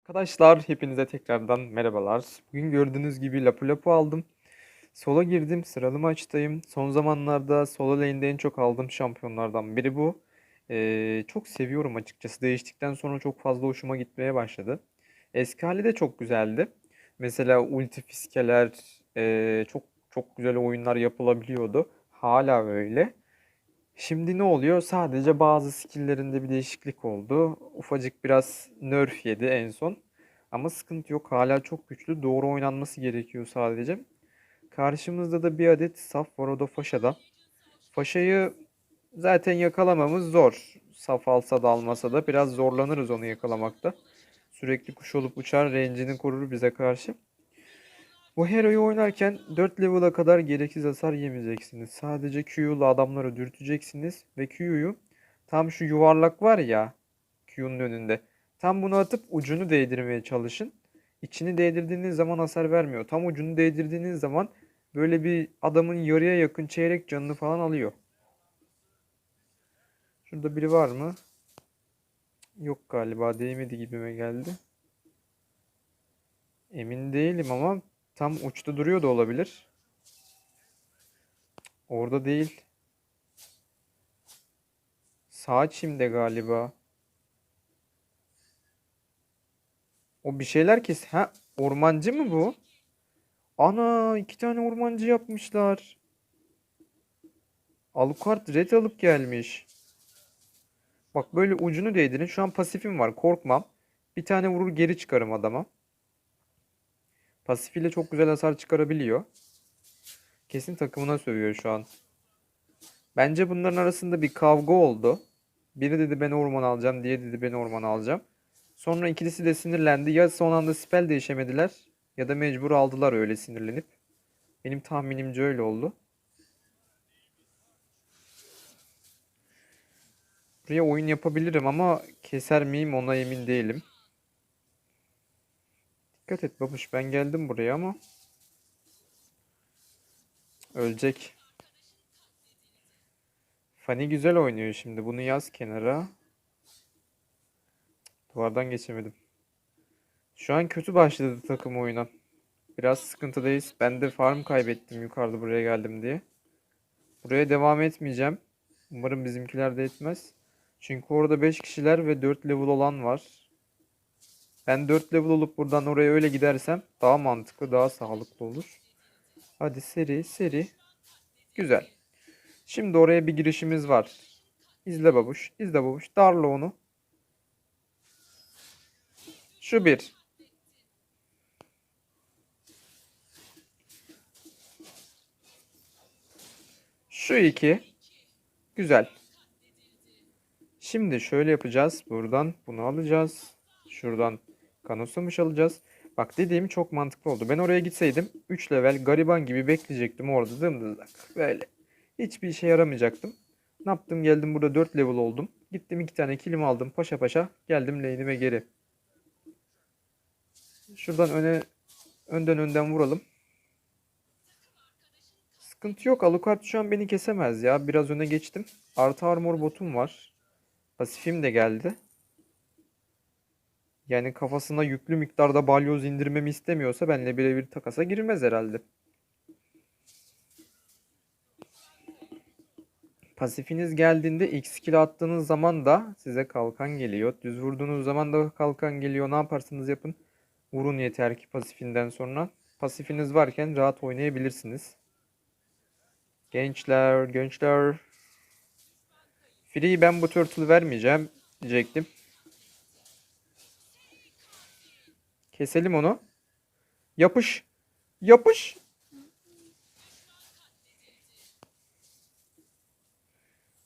Arkadaşlar hepinize tekrardan merhabalar. Bugün gördüğünüz gibi Lapu Lapu aldım. Sola girdim, sıralı maçtayım. Son zamanlarda solo lane'de en çok aldığım şampiyonlardan biri bu. Ee, çok seviyorum açıkçası. Değiştikten sonra çok fazla hoşuma gitmeye başladı. Eski hali de çok güzeldi. Mesela ulti fiskeler, ee, çok çok güzel oyunlar yapılabiliyordu. Hala öyle. Şimdi ne oluyor? Sadece bazı skill'lerinde bir değişiklik oldu. Ufacık biraz nerf yedi en son. Ama sıkıntı yok. Hala çok güçlü. Doğru oynanması gerekiyor sadece. Karşımızda da bir adet saf var. O da Faşa'da. Faşa'yı zaten yakalamamız zor. Saf alsa da almasa da biraz zorlanırız onu yakalamakta. Sürekli kuş olup uçar. Range'ini korur bize karşı. Bu Hero'yu oynarken 4 level'a kadar gereksiz hasar yemeyeceksiniz. Sadece Q'lu adamları dürteceksiniz ve Q'yu tam şu yuvarlak var ya Q'nun önünde. Tam bunu atıp ucunu değdirmeye çalışın. İçini değdirdiğiniz zaman hasar vermiyor. Tam ucunu değdirdiğiniz zaman böyle bir adamın yarıya yakın çeyrek canını falan alıyor. Şurada biri var mı? Yok galiba değmedi gibime geldi. Emin değilim ama Tam uçta duruyor da olabilir. Orada değil. Sağ çimde galiba. O bir şeyler kes. Ha ormancı mı bu? Ana iki tane ormancı yapmışlar. Alucard red alıp gelmiş. Bak böyle ucunu değdirin. Şu an pasifim var. Korkmam. Bir tane vurur geri çıkarım adama. Pasifiyle çok güzel hasar çıkarabiliyor. Kesin takımına sövüyor şu an. Bence bunların arasında bir kavga oldu. Biri dedi ben orman alacağım, diğeri dedi ben orman alacağım. Sonra ikilisi de sinirlendi. Ya son anda spell değişemediler ya da mecbur aldılar öyle sinirlenip. Benim tahminimce öyle oldu. Buraya oyun yapabilirim ama keser miyim ona emin değilim. Dikkat et babuş ben geldim buraya ama ölecek. Fani güzel oynuyor şimdi. Bunu yaz kenara. Duvardan geçemedim. Şu an kötü başladı takım oyuna. Biraz sıkıntıdayız. Ben de farm kaybettim yukarıda buraya geldim diye. Buraya devam etmeyeceğim. Umarım bizimkiler de etmez. Çünkü orada 5 kişiler ve 4 level olan var. Ben 4 level olup buradan oraya öyle gidersem daha mantıklı, daha sağlıklı olur. Hadi seri, seri. Güzel. Şimdi oraya bir girişimiz var. İzle babuş, izle babuş. Darla onu. Şu bir. Şu iki. Güzel. Şimdi şöyle yapacağız. Buradan bunu alacağız. Şuradan Kanoslamış alacağız. Bak dediğim çok mantıklı oldu. Ben oraya gitseydim 3 level gariban gibi bekleyecektim orada dımdızlak. Böyle. Hiçbir işe yaramayacaktım. Ne yaptım geldim burada 4 level oldum. Gittim 2 tane kilim aldım paşa paşa. Geldim lane'ime geri. Şuradan öne önden önden vuralım. Sıkıntı yok. Alucard şu an beni kesemez ya. Biraz öne geçtim. Artı armor botum var. Pasifim de geldi. Yani kafasına yüklü miktarda balyoz indirmemi istemiyorsa benimle birebir takasa girmez herhalde. Pasifiniz geldiğinde X skill attığınız zaman da size kalkan geliyor. Düz vurduğunuz zaman da kalkan geliyor. Ne yaparsanız yapın. Vurun yeter ki pasifinden sonra. Pasifiniz varken rahat oynayabilirsiniz. Gençler, gençler. Free ben bu turtle vermeyeceğim diyecektim. Keselim onu. Yapış. Yapış.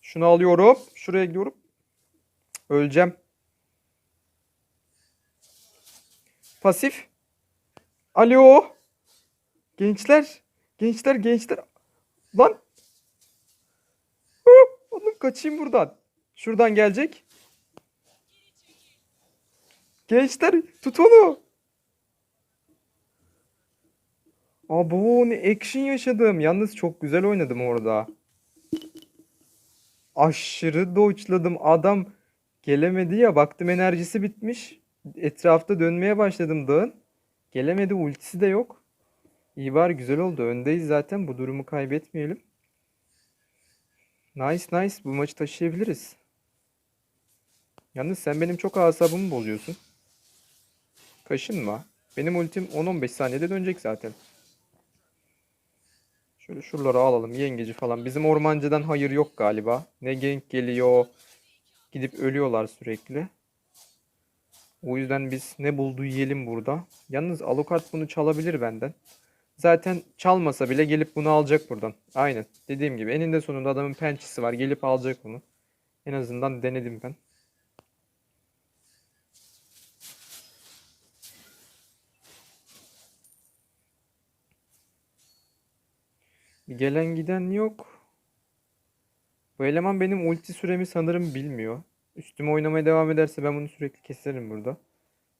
Şunu alıyorum. Şuraya gidiyorum. Öleceğim. Pasif. Alo. Gençler. Gençler gençler. Lan. Oğlum kaçayım buradan. Şuradan gelecek. Gençler tut onu. Abo ne action yaşadım. Yalnız çok güzel oynadım orada. Aşırı dodge'ladım. Adam gelemedi ya. Baktım enerjisi bitmiş. Etrafta dönmeye başladım dağın. Gelemedi. Ultisi de yok. İyi var güzel oldu. Öndeyiz zaten. Bu durumu kaybetmeyelim. Nice nice. Bu maçı taşıyabiliriz. Yalnız sen benim çok asabımı bozuyorsun. Kaşınma. Benim ultim 10-15 saniyede dönecek zaten. Şöyle şuraları alalım. Yengeci falan. Bizim ormancıdan hayır yok galiba. Ne gank geliyor. Gidip ölüyorlar sürekli. O yüzden biz ne buldu yiyelim burada. Yalnız Alucard bunu çalabilir benden. Zaten çalmasa bile gelip bunu alacak buradan. Aynen. Dediğim gibi eninde sonunda adamın pençesi var. Gelip alacak bunu. En azından denedim ben. Gelen giden yok. Bu eleman benim ulti süremi sanırım bilmiyor. Üstüme oynamaya devam ederse ben bunu sürekli keserim burada.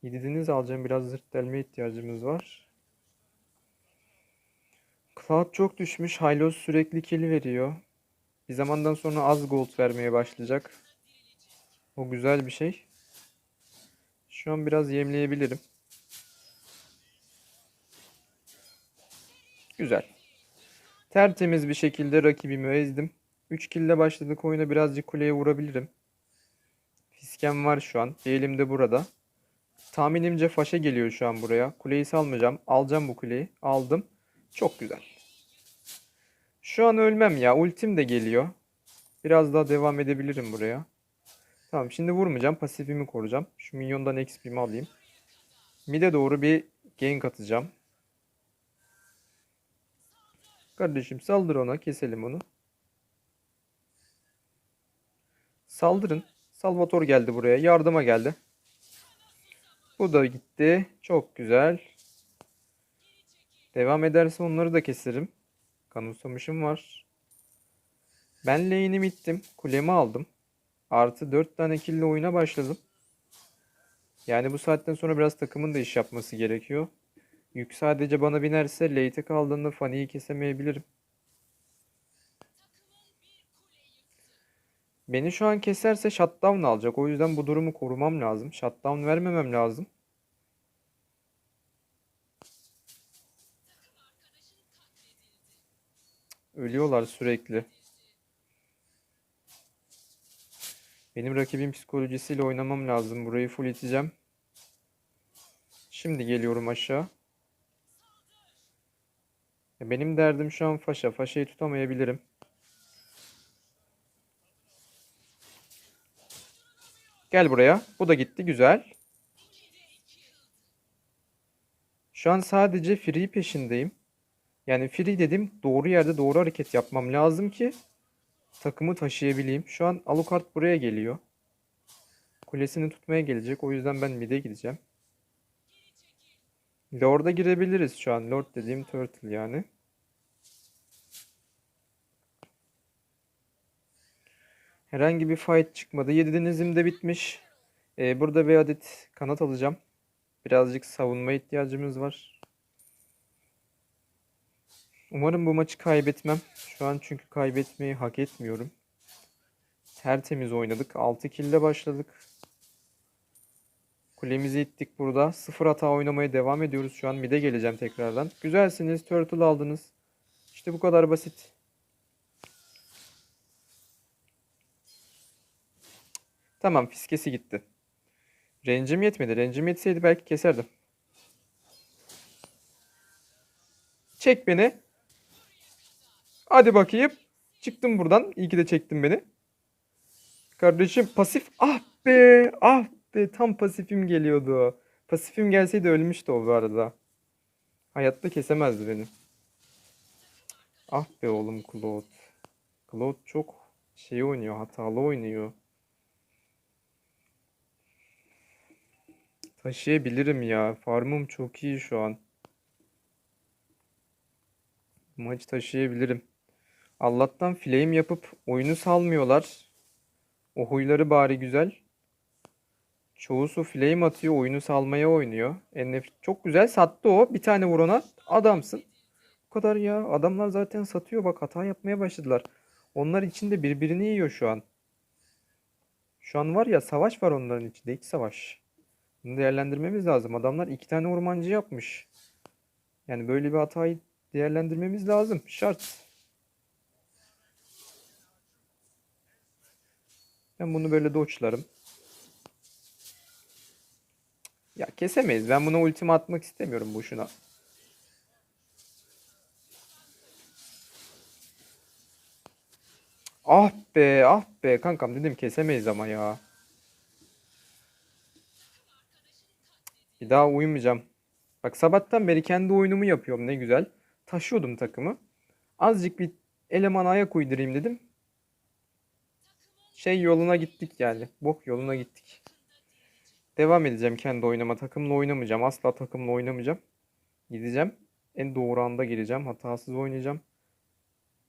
Yedidiniz alacağım. Biraz zırt delmeye ihtiyacımız var. Cloud çok düşmüş. Hylos sürekli kill veriyor. Bir zamandan sonra az gold vermeye başlayacak. O güzel bir şey. Şu an biraz yemleyebilirim. Güzel. Tertemiz bir şekilde rakibimi ezdim. 3 kille başladık oyuna birazcık kuleye vurabilirim. Fiskem var şu an. Elim de burada. Tahminimce faşa geliyor şu an buraya. Kuleyi salmayacağım. Alacağım bu kuleyi. Aldım. Çok güzel. Şu an ölmem ya. Ultim de geliyor. Biraz daha devam edebilirim buraya. Tamam şimdi vurmayacağım. Pasifimi koruyacağım. Şu minyondan XP'mi alayım. Mid'e doğru bir gank atacağım. Kardeşim saldır ona. Keselim onu. Saldırın. Salvator geldi buraya. Yardıma geldi. Bu da gitti. Çok güzel. Devam ederse onları da keserim. Kanıtsamışım var. Ben lane'imi ittim. Kulemi aldım. Artı 4 tane kill ile oyuna başladım. Yani bu saatten sonra biraz takımın da iş yapması gerekiyor. Yük sadece bana binerse late'e kaldığında Fanny'yi kesemeyebilirim. Beni şu an keserse shutdown alacak. O yüzden bu durumu korumam lazım. Shutdown vermemem lazım. Ölüyorlar sürekli. Benim rakibin psikolojisiyle oynamam lazım. Burayı full iteceğim. Şimdi geliyorum aşağı. Benim derdim şu an Faşa. Faşa'yı tutamayabilirim. Gel buraya. Bu da gitti. Güzel. Şu an sadece free peşindeyim. Yani free dedim doğru yerde doğru hareket yapmam lazım ki takımı taşıyabileyim. Şu an Alucard buraya geliyor. Kulesini tutmaya gelecek. O yüzden ben mid'e gideceğim. Lord'a girebiliriz şu an. Lord dediğim Turtle yani. Herhangi bir fight çıkmadı. 7 denizim de bitmiş. Ee, burada bir adet kanat alacağım. Birazcık savunma ihtiyacımız var. Umarım bu maçı kaybetmem. Şu an çünkü kaybetmeyi hak etmiyorum. Tertemiz oynadık. 6 kill ile başladık. Kulemizi ittik burada. Sıfır hata oynamaya devam ediyoruz. Şu an mid'e geleceğim tekrardan. Güzelsiniz. Turtle aldınız. İşte bu kadar basit. Tamam fiskesi gitti. Range'im yetmedi. Range'im yetseydi belki keserdim. Çek beni. Hadi bakayım. Çıktım buradan. İyi ki de çektin beni. Kardeşim pasif. Ah be. Ah be. Tam pasifim geliyordu. Pasifim gelseydi ölmüştü o bu arada. Hayatta kesemezdi beni. Ah be oğlum Claude. Claude çok şey oynuyor. Hatalı oynuyor. Taşıyabilirim ya. Farmım çok iyi şu an. Bu Maçı taşıyabilirim. Allah'tan flame yapıp oyunu salmıyorlar. O huyları bari güzel. Çoğusu flame atıyor, oyunu salmaya oynuyor. NF çok güzel sattı o. Bir tane vurana adamsın. Bu kadar ya. Adamlar zaten satıyor. Bak hata yapmaya başladılar. Onlar içinde birbirini yiyor şu an. Şu an var ya savaş var onların içinde. İç savaş. Bunu değerlendirmemiz lazım. Adamlar iki tane ormancı yapmış. Yani böyle bir hatayı değerlendirmemiz lazım. Şart. Ben bunu böyle doçlarım. Ya kesemeyiz. Ben buna ultimi atmak istemiyorum boşuna. Ah be ah be kankam dedim kesemeyiz ama ya. Bir daha uyumayacağım. Bak sabahtan beri kendi oyunumu yapıyorum ne güzel. Taşıyordum takımı. Azıcık bir eleman ayak uydurayım dedim. Şey yoluna gittik yani. Bok yoluna gittik. Devam edeceğim kendi oynama. Takımla oynamayacağım. Asla takımla oynamayacağım. Gideceğim. En doğru anda gireceğim. Hatasız oynayacağım.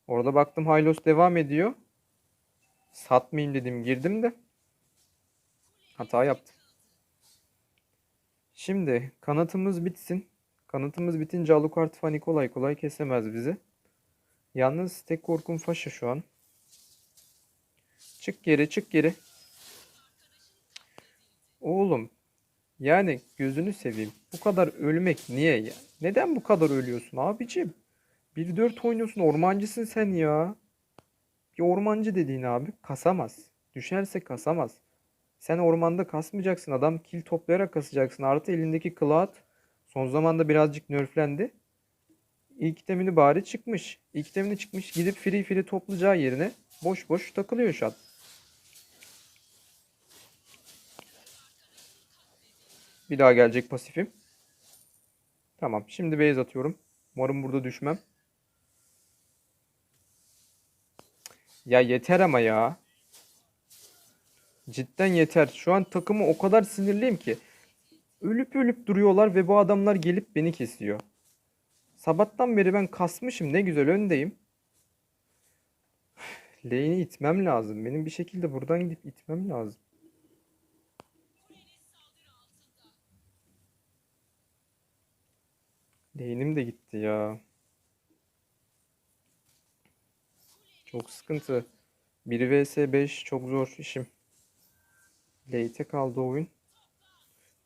Orada baktım Hylos devam ediyor. Satmayayım dedim girdim de. Hata yaptım. Şimdi kanatımız bitsin. Kanatımız bitince Alucard falan kolay kolay kesemez bizi. Yalnız tek korkum Faşa şu an. Çık geri çık geri. Oğlum yani gözünü seveyim. Bu kadar ölmek niye ya? Neden bu kadar ölüyorsun abicim? 1-4 oynuyorsun ormancısın sen ya. Bir ormancı dediğin abi kasamaz. Düşerse kasamaz. Sen ormanda kasmayacaksın. Adam kill toplayarak kasacaksın. Artı elindeki Cloud son zamanda birazcık nerflendi. İlk itemini bari çıkmış. İlk itemini çıkmış. Gidip free free toplayacağı yerine boş boş takılıyor şu an. Bir daha gelecek pasifim. Tamam. Şimdi base atıyorum. Umarım burada düşmem. Ya yeter ama ya. Cidden yeter. Şu an takımı o kadar sinirliyim ki. Ölüp ölüp duruyorlar ve bu adamlar gelip beni kesiyor. Sabahtan beri ben kasmışım. Ne güzel öndeyim. Lane'i itmem lazım. Benim bir şekilde buradan gidip itmem lazım. Lane'im de gitti ya. Çok sıkıntı. 1 vs 5 çok zor işim. Late'e kaldı oyun.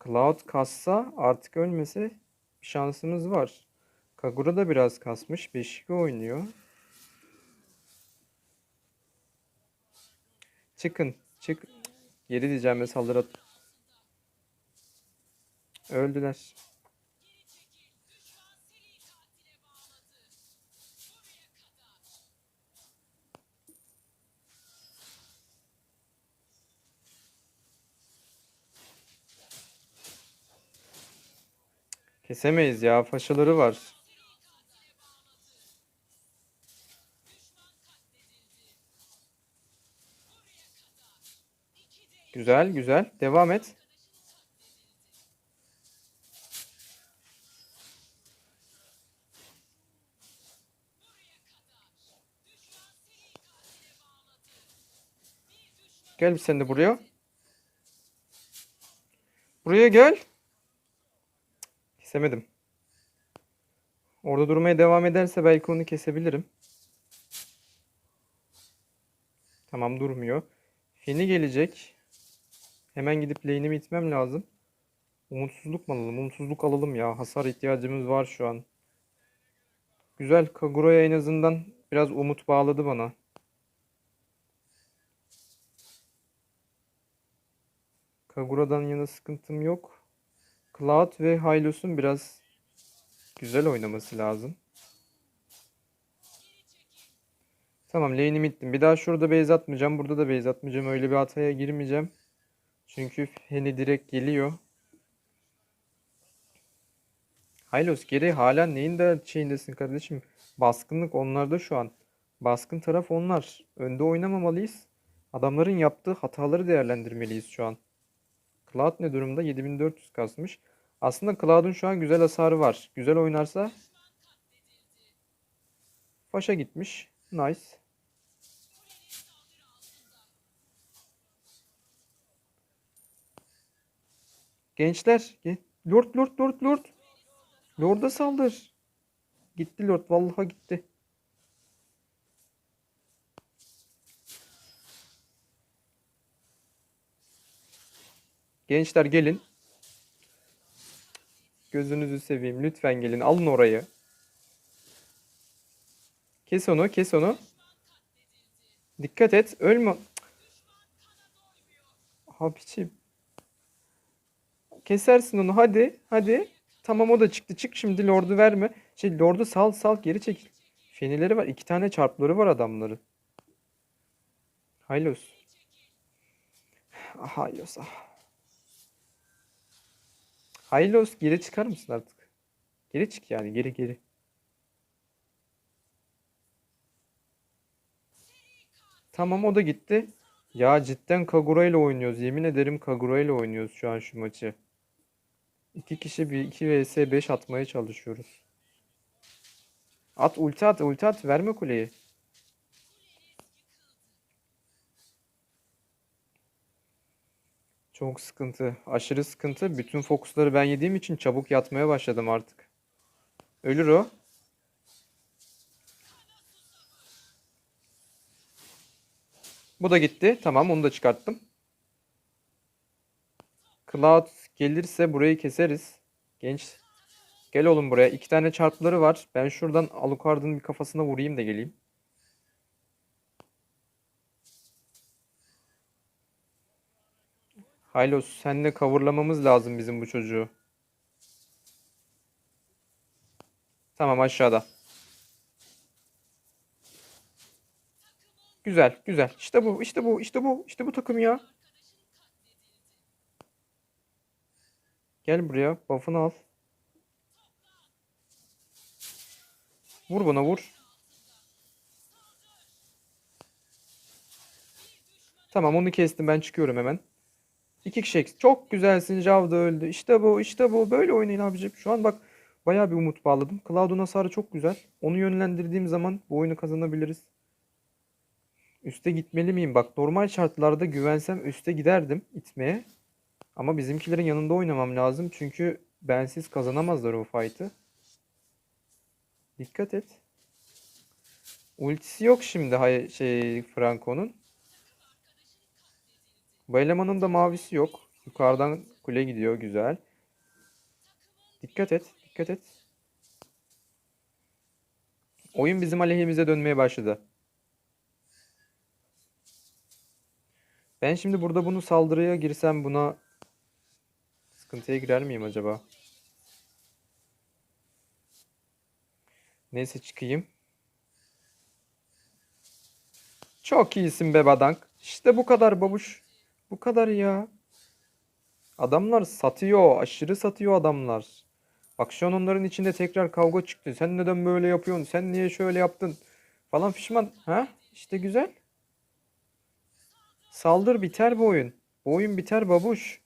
Cloud kassa artık ölmese şansımız var. Kagura da biraz kasmış. 5-2 oynuyor. Çıkın. Çık. Geri diyeceğim ve saldırı Öldüler. Kesemeyiz ya. Faşaları var. Güzel, güzel. Devam et. Gel sen de buraya. Buraya gel. Kesemedim. Orada durmaya devam ederse belki onu kesebilirim. Tamam durmuyor. Fini gelecek. Hemen gidip lane'imi itmem lazım. Umutsuzluk mu alalım? Umutsuzluk alalım ya. Hasar ihtiyacımız var şu an. Güzel. Kagura'ya en azından biraz umut bağladı bana. Kagura'dan yana sıkıntım yok. Cloud ve Hylos'un biraz güzel oynaması lazım. Tamam lane'imi ittim. Bir daha şurada base atmayacağım. Burada da base atmayacağım. Öyle bir hataya girmeyeceğim. Çünkü Henny direkt geliyor. Hylos geri hala neyin de şeyindesin kardeşim? Baskınlık onlarda şu an. Baskın taraf onlar. Önde oynamamalıyız. Adamların yaptığı hataları değerlendirmeliyiz şu an. Cloud ne durumda? 7400 kasmış. Aslında Cloud'un şu an güzel hasarı var. Güzel oynarsa Faşa gitmiş. Nice. Gençler, gen- Lord Lord Lord Lord. Lord'a saldır. Gitti Lord. Vallahi gitti. Gençler gelin. Gözünüzü seveyim. Lütfen gelin. Alın orayı. Kes onu. Kes onu. Dikkat et. Ölme. Ha biçim. Kesersin onu. Hadi. Hadi. Tamam o da çıktı. Çık şimdi. Lord'u verme. Şey Lord'u sal sal. Geri çekil. Fenileri var. iki tane çarpları var adamların. Haylos. Ah, Haylos. Ah. Haylos geri çıkar mısın artık? Geri çık yani. Geri geri. Tamam o da gitti. Ya cidden Kagura ile oynuyoruz. Yemin ederim Kagura ile oynuyoruz şu an şu maçı. İki kişi bir 2 vs 5 atmaya çalışıyoruz. At ulti at ulti at verme kuleyi. Çok sıkıntı. Aşırı sıkıntı. Bütün fokusları ben yediğim için çabuk yatmaya başladım artık. Ölür o. Bu da gitti. Tamam onu da çıkarttım. Cloud gelirse burayı keseriz. Genç. Gel oğlum buraya. İki tane çarpları var. Ben şuradan Alucard'ın bir kafasına vurayım da geleyim. Hylos senle coverlamamız lazım bizim bu çocuğu. Tamam aşağıda. Güzel, güzel. İşte bu, işte bu, işte bu, işte bu takım ya. Gel buraya, buff'ını al. Vur buna vur. Tamam onu kestim ben çıkıyorum hemen. İki kişi. Çok güzelsin. Jav da öldü. İşte bu, işte bu. Böyle oynayın abicim. Şu an bak bayağı bir umut bağladım. Cloud'un hasarı çok güzel. Onu yönlendirdiğim zaman bu oyunu kazanabiliriz. Üste gitmeli miyim? Bak normal şartlarda güvensem üste giderdim itmeye. Ama bizimkilerin yanında oynamam lazım. Çünkü bensiz kazanamazlar o fight'ı. Dikkat et. Ultisi yok şimdi şey Franco'nun. Bu elemanın da mavisi yok. Yukarıdan kule gidiyor. Güzel. Dikkat et. Dikkat et. Oyun bizim aleyhimize dönmeye başladı. Ben şimdi burada bunu saldırıya girsem buna sıkıntıya girer miyim acaba? Neyse çıkayım. Çok iyisin be badank. İşte bu kadar babuş. Bu kadar ya. Adamlar satıyor. Aşırı satıyor adamlar. Bak şu an onların içinde tekrar kavga çıktı. Sen neden böyle yapıyorsun? Sen niye şöyle yaptın? Falan fişman. Ha? İşte güzel. Saldır biter bu oyun. Bu oyun biter babuş.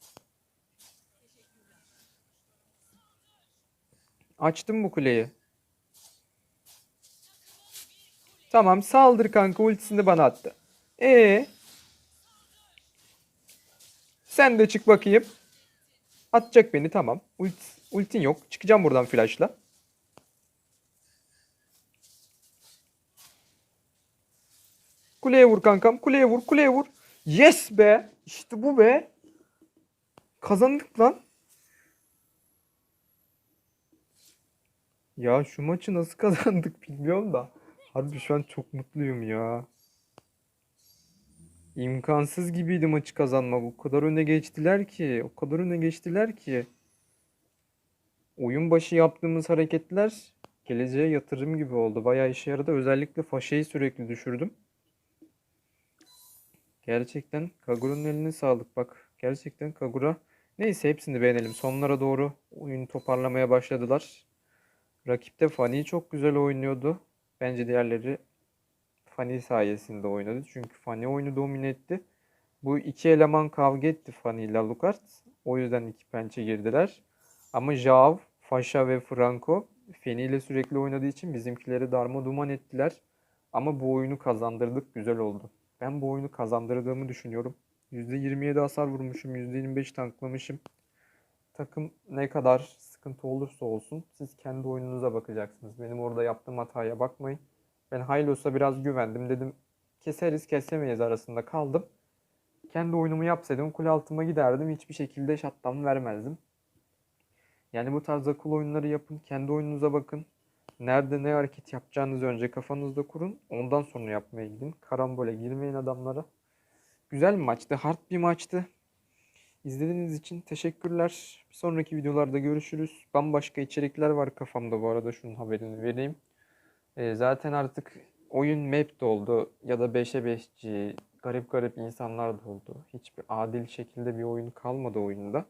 Açtım bu kuleyi. Tamam saldır kanka ultisini bana attı. E Sen de çık bakayım. Atacak beni tamam. Ult, ultin yok. Çıkacağım buradan flashla. Kuleye vur kankam. Kuleye vur. Kuleye vur. Yes be. İşte bu be. Kazandık lan. Ya şu maçı nasıl kazandık bilmiyorum da. Harbi şu an çok mutluyum ya. İmkansız gibiydi maçı kazanmak. O kadar öne geçtiler ki. O kadar öne geçtiler ki. Oyun başı yaptığımız hareketler geleceğe yatırım gibi oldu. Bayağı işe yaradı. Özellikle Faşe'yi sürekli düşürdüm. Gerçekten Kagura'nın eline sağlık bak. Gerçekten Kagura. Neyse hepsini beğenelim. Sonlara doğru oyunu toparlamaya başladılar. Rakipte Fanny çok güzel oynuyordu. Bence diğerleri Fanny sayesinde oynadı. Çünkü Fanny oyunu domine etti. Bu iki eleman kavga etti Fanny ile Alucard. O yüzden iki pençe girdiler. Ama Jav, Fasha ve Franco Fanny ile sürekli oynadığı için bizimkileri darma duman ettiler. Ama bu oyunu kazandırdık. Güzel oldu. Ben bu oyunu kazandırdığımı düşünüyorum. %27 hasar vurmuşum. %25 tanklamışım. Takım ne kadar sıkıntı olursa olsun siz kendi oyununuza bakacaksınız. Benim orada yaptığım hataya bakmayın. Ben Hylos'a biraz güvendim. Dedim keseriz kesemeyiz arasında kaldım. Kendi oyunumu yapsaydım kule altıma giderdim. Hiçbir şekilde shutdown vermezdim. Yani bu tarz akıl oyunları yapın. Kendi oyununuza bakın. Nerede ne hareket yapacağınızı önce kafanızda kurun. Ondan sonra yapmaya gidin. Karambole girmeyin adamlara. Güzel bir maçtı. Hard bir maçtı. İzlediğiniz için teşekkürler. Bir sonraki videolarda görüşürüz. Bambaşka içerikler var kafamda bu arada şunun haberini vereyim. Ee, zaten artık oyun map de oldu ya da 5'e 5'ci garip garip insanlar da oldu. Hiçbir adil şekilde bir oyun kalmadı oyunda.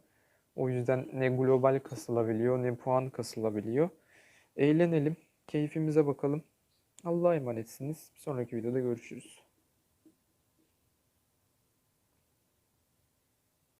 O yüzden ne global kasılabiliyor ne puan kasılabiliyor. Eğlenelim, keyfimize bakalım. Allah'a emanetsiniz. Bir sonraki videoda görüşürüz.